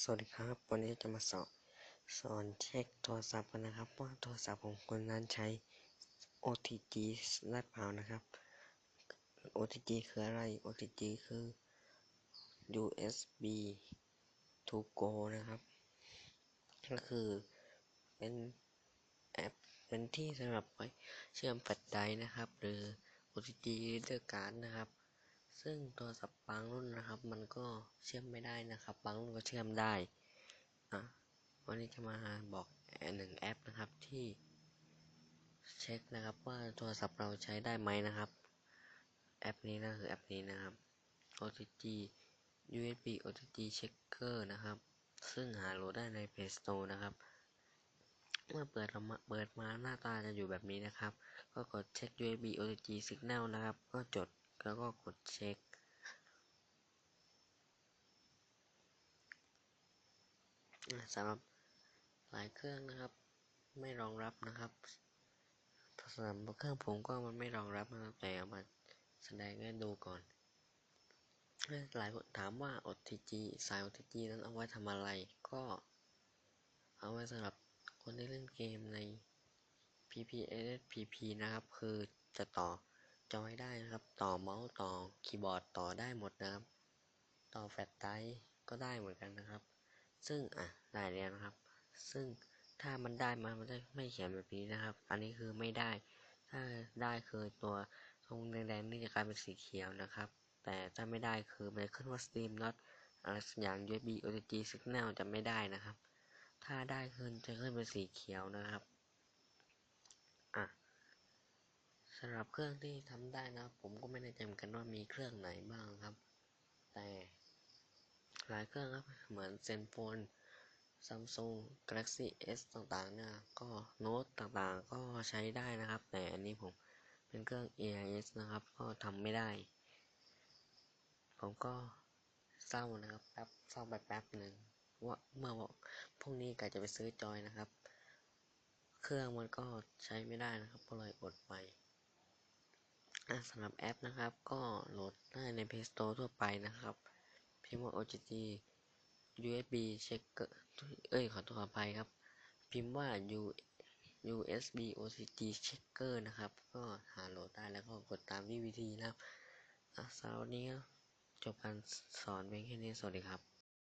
สวัสดีครับ วันนี้จะมาสอนสอนเช็คโทรศัพท์กันนะครับ ว่าโทรศัพท์ของคุณนั้นใช้ OTG ได้เปล่านะครับ OTG คืออะไร OTG คือ USB to go นะครับ ก็คือเป็นแอปเป็นที่สำหรับไว้เชื่อมแฟลชไดร์นะครับ หรือ OTG reader card นะครับ ซึ่งโทรศัพท์บางรุ่นนะครับ มันก็เชื่อมไม่ได้นะครับ บางรุ่นก็เชื่อมได้อะวันนี้จะมาบอกหนึ่งแอปนะครับที่เช็คนะครับว่าโทรศัพท์เราใช้ได้ไหมนะครับ แอปนี้นะคือแอปนี้นะครับ OTG USB OTG Checker นะครับ ซึ่งหาโหลดได้ใน Play Store นะครับ เมื่อเปิดออกมาเปิดมาหน้าตาจะอยู่แบบนี้นะครับ ก็กดเช็ค USB OTG Signal นะครับ ก็จด แล้วก็กดเช็ค สำหรับหลายเครื่องนะครับ ไม่รองรับนะครับสำหรับเครื่องผมก็มันไม่รองรับนะครับแต่เอามาแสดงให้ดูก่อนหลายคนถามว่า OTG สาย OTG นั้นเอาไว้ทำอะไร ก็เอาไว้สำหรับคนที่เล่นเกมใน PPSPP นะครับ คือจะต่อ จอยได้นะครับ ต่อเมาส์ต่อคีย์บอร์ดต่อได้หมดนะครับ ต่อแฟลชไดร์ก็ได้เหมือนกันนะครับ ซึ่งอะได้แล้วนะครับ ซึ่งถ้ามันได้มามันจะไม่เขียนแบบนี้นะครับ อันนี้คือไม่ได้ ถ้าได้คือตัวตรงแดงๆนี่จะกลายเป็นสีเขียวนะครับ แต่ถ้าไม่ได้คือมันจะขึ้นว่า Steam not อะไรสักอย่าง USB OTG signal จะไม่ได้นะครับ ถ้าได้ขึ้นจะขึ้นเป็นสีเขียวนะครับ อะสำหรับเครื่องที่ทำได้นะผมก็ไม่แน่ใจเหมือนกันว่ามีเครื่องไหนบ้างครับ แต่หลายเครื่องครับ เหมือนเซนโฟน Samsung Galaxy S ต่างๆเนี่ยก็โน้ตต่างๆก็ใช้ได้นะครับ แต่อันนี้ผมเป็นเครื่อง AIS นะครับ ก็ทำไม่ได้ ผมก็เศร้านะครับแป๊บเศร้าไปแป๊บหนึ่งว่าเมื่อพรุ่งนี้กะจะไปซื้อจอยนะครับ เครื่องมันก็ใช้ไม่ได้นะครับก็เลยอดไป สำหรับแอปนะครับก็โหลดได้ใน Play Store ทั่วไปนะครับพิมพ์ว่า OGG USB checker เอ้ยขอตัวขออภัยครับ พิมพ์ว่า U USB OCG checker นะครับ ก็หาโหลดได้แล้วก็กดตามที่วิธีนะครับสำหรับวันนี้จบการสอนเพียงแค่นี้สวัสดีครับ